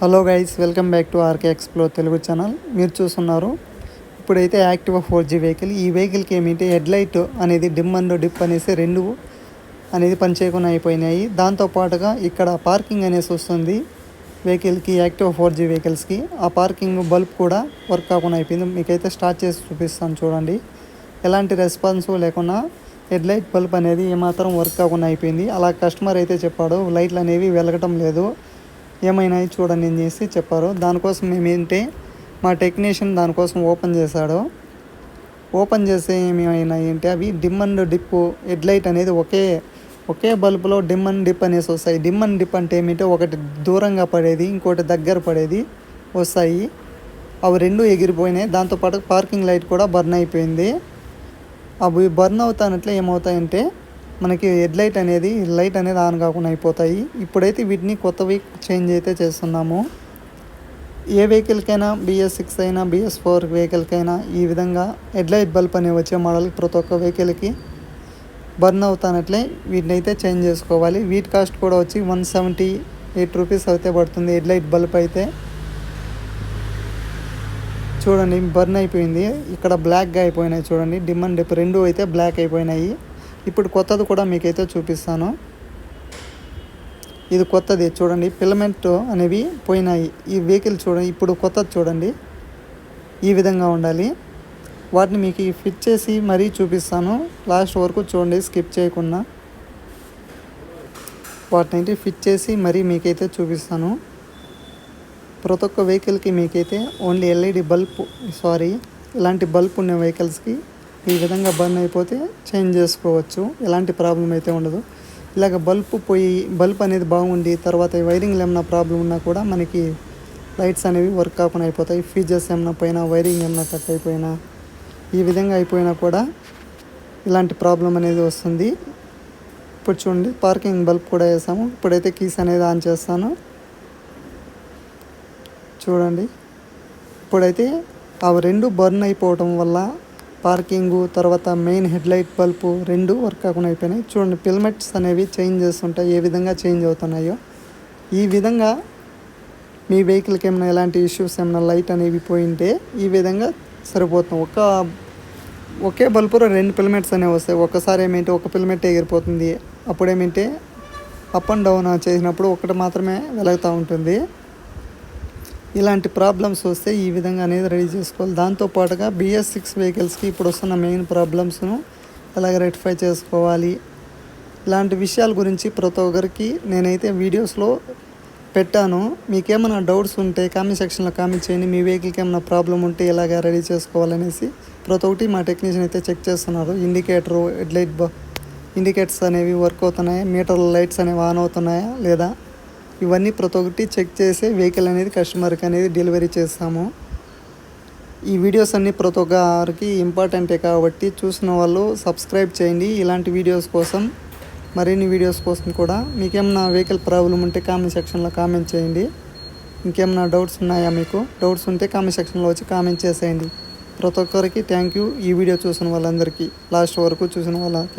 Hello guys welcome back to RK explore Telugu channel. మీరు చూస్తున్నారు ఇప్పుడైతే యాక్టివా ఫోర్ జీ వెహికల్. ఈ వెహికల్కి ఏమిటి హెడ్ లైట్ అనేది డిమ్ అండ్ డిప్ అనేసి రెండు అనేది పనిచేయకుండా అయిపోయినాయి. దాంతో పాటుగా ఇక్కడ పార్కింగ్ అనేసి వస్తుంది వెహికల్కి యాక్టివా ఫోర్ జీ వెహికల్స్కి. ఆ పార్కింగ్ బల్బ్ కూడా వర్క్ కాకుండా అయిపోయింది. మీకైతే స్టార్ట్ చేసి చూపిస్తాను చూడండి. ఎలాంటి రెస్పాన్స్ లేకుండా హెడ్ లైట్ బల్బ్ అనేది ఏమాత్రం వర్క్ కాకుండా అయిపోయింది. అలా కస్టమర్ అయితే చెప్పాడు లైట్లు అనేవి వెలగటం లేదు. ఏమైనా చూడండి అని చేసి చెప్పారు. దానికోసం మేము మా టెక్నీషియన్ దానికోసం ఓపెన్ చేశాడు. ఓపెన్ చేసే ఏమైనా ఏంటి అవి dim and dip head light అనేది ఒకే ఒకే బల్బులో డిమ్ అండ్ డిప్ అనేసి వస్తాయి. డిమ్ అండ్ డిప్ అంటే ఏమిటో ఒకటి దూరంగా పడేది ఇంకోటి దగ్గర పడేది వస్తాయి. అవి రెండు ఎగిరిపోయినాయి. దాంతోపాటు పార్కింగ్ లైట్ కూడా బర్న్ అయిపోయింది. అవి బర్న్ అవుతానట్లే ఏమవుతాయంటే మనకి హెడ్ లైట్ అనేది లైట్ అనేది ఆన్ కాకుండా అయిపోతాయి. ఇప్పుడైతే వీటిని కొత్తవి చేంజ్ అయితే చేస్తున్నాము. ఏ వెహికల్కైనా బిఎస్ సిక్స్ అయినా బిఎస్ ఫోర్ వెహికల్కైనా ఈ విధంగా హెడ్ లైట్ బల్బ్ అనేవి వచ్చే మోడల్ ప్రతి ఒక్క వెహికల్కి బర్న్ అవుతానట్లే వీటిని అయితే చేంజ్ చేసుకోవాలి. వీటి కాస్ట్ కూడా వచ్చి వన్ సెవెంటీ ఎయిట్ రూపీస్ అయితే పడుతుంది హెడ్ లైట్ బల్బ్ అయితే. చూడండి బర్న్ అయిపోయింది. ఇక్కడ బ్లాక్గా అయిపోయినాయి చూడండి. డిమ్ అండ్ డిప్ రెండు అయితే బ్లాక్ అయిపోయినాయి. ఇప్పుడు కొత్తది కూడా మీకైతే చూపిస్తాను. ఇది కొత్తది చూడండి. ఫిలమెంట్ అనేవి పోయినాయి. ఈ వెహికల్ చూడండి ఇప్పుడు కొత్తది చూడండి. ఈ విధంగా ఉండాలి. వాటిని మీకు ఫిట్ చేసి మరీ చూపిస్తాను. లాస్ట్ వరకు చూడండి స్కిప్ చేయకుండా. వాటిని ఫిట్ చేసి మరీ మీకైతే చూపిస్తాను. ప్రతి ఒక్క వెహికల్కి మీకైతే ఓన్లీ ఎల్ఈడి బల్బ్ సారీ ఇలాంటి బల్బ్ ఉన్న వెహికల్స్కి ఈ విధంగా బర్న్ అయిపోతే చేంజ్ చేసుకోవచ్చు. ఎలాంటి ప్రాబ్లం అయితే ఉండదు. ఇలాగ బల్బ్ పోయి బల్బ్ అనేది బాగుండి తర్వాత వైరింగ్లు ఏమైనా ప్రాబ్లం ఉన్నా కూడా మనకి లైట్స్ అనేవి వర్క్ కాకుండా అయిపోతాయి. ఫీచర్స్ ఏమైనా పోయినా వైరింగ్ ఏమైనా కట్ అయిపోయినా ఈ విధంగా అయిపోయినా కూడా ఇలాంటి ప్రాబ్లం అనేది వస్తుంది. ఇప్పుడు చూడండి పార్కింగ్ బల్బ్ కూడా వేసాము. ఇప్పుడైతే కీస్ అనేది ఆన్ చేస్తాను. చూడండి. ఇప్పుడైతే అవి రెండు బర్న్ అయిపోవటం వల్ల పార్కింగ్ తర్వాత మెయిన్ హెడ్లైట్ బల్బు రెండు వర్క్ కాకుండా అయిపోయినాయి. చూడండి పిల్మెట్స్ అనేవి చేంజ్ చేస్తుంటాయి. ఏ విధంగా చేంజ్ అవుతున్నాయో. ఈ విధంగా మీ వెహికల్కి ఏమైనా ఎలాంటి ఇష్యూస్ ఏమైనా లైట్ అనేవి పోయింటే ఈ విధంగా సరిపోతుంది. ఒక ఒకే బల్బులో రెండు పిల్మెట్స్ అనేవి వస్తాయి. ఒకసారి ఏమేంటి ఒక పిల్మెట్ ఎగిరిపోతుంది. అప్పుడేమింటే అప్ అండ్ డౌన్ చేసినప్పుడు ఒకటి మాత్రమే వెలుగుతూ ఉంటుంది. ఇలాంటి ప్రాబ్లమ్స్ వస్తే ఈ విధంగా అనేది రెడీ చేసుకోవాలి. దాంతో పాటుగా బిఎస్ సిక్స్ వెహికల్స్కి ఇప్పుడు వస్తున్న మెయిన్ ప్రాబ్లమ్స్ను ఎలాగ రెక్టిఫై చేసుకోవాలి? ఇలాంటి విషయాల గురించి ప్రతి ఒక్కరికి నేనైతే వీడియోస్లో పెట్టాను. మీకేమైనా డౌట్స్ ఉంటే కామెంట్ సెక్షన్లో కామెంట్ చేయండి. మీ వెహికల్కి ఏమైనా ప్రాబ్లం ఉంటే ఎలాగ రెడీ చేసుకోవాలనేసి ప్రతి ఒక్కటి మా టెక్నీషియన్ అయితే చెక్ చేస్తున్నారు. ఇండికేటరు హెడ్లైట్ ఇండికేటర్స్ అనేవి వర్క్ అవుతున్నాయా? మీటర్ లైట్స్ అనేవి ఆన్ అవుతున్నాయా లేదా? ఇవన్నీ ప్రతి ఒక్కటి చెక్ చేసి వెహికల్ అనేది కస్టమర్కి అనేది డెలివరీ చేస్తాము. ఈ వీడియోస్ అన్నీ ప్రతి ఒక్కరికి ఇంపార్టెంటే కాబట్టి చూసిన వాళ్ళు సబ్స్క్రైబ్ చేయండి. ఇలాంటి వీడియోస్ కోసం మరిన్ని వీడియోస్ కోసం కూడా మీకేమైనా వెహికల్ ప్రాబ్లం ఉంటే కామెంట్ సెక్షన్లో కామెంట్ చేయండి. ఇంకేమైనా డౌట్స్ ఉన్నాయా మీకు? డౌట్స్ ఉంటే కామెంట్ సెక్షన్లో వచ్చి కామెంట్ చేసేయండి. ప్రతి ఒక్కరికి థ్యాంక్ యూ. ఈ వీడియో చూసిన వాళ్ళందరికీ లాస్ట్ వరకు చూసిన వాళ్ళకి.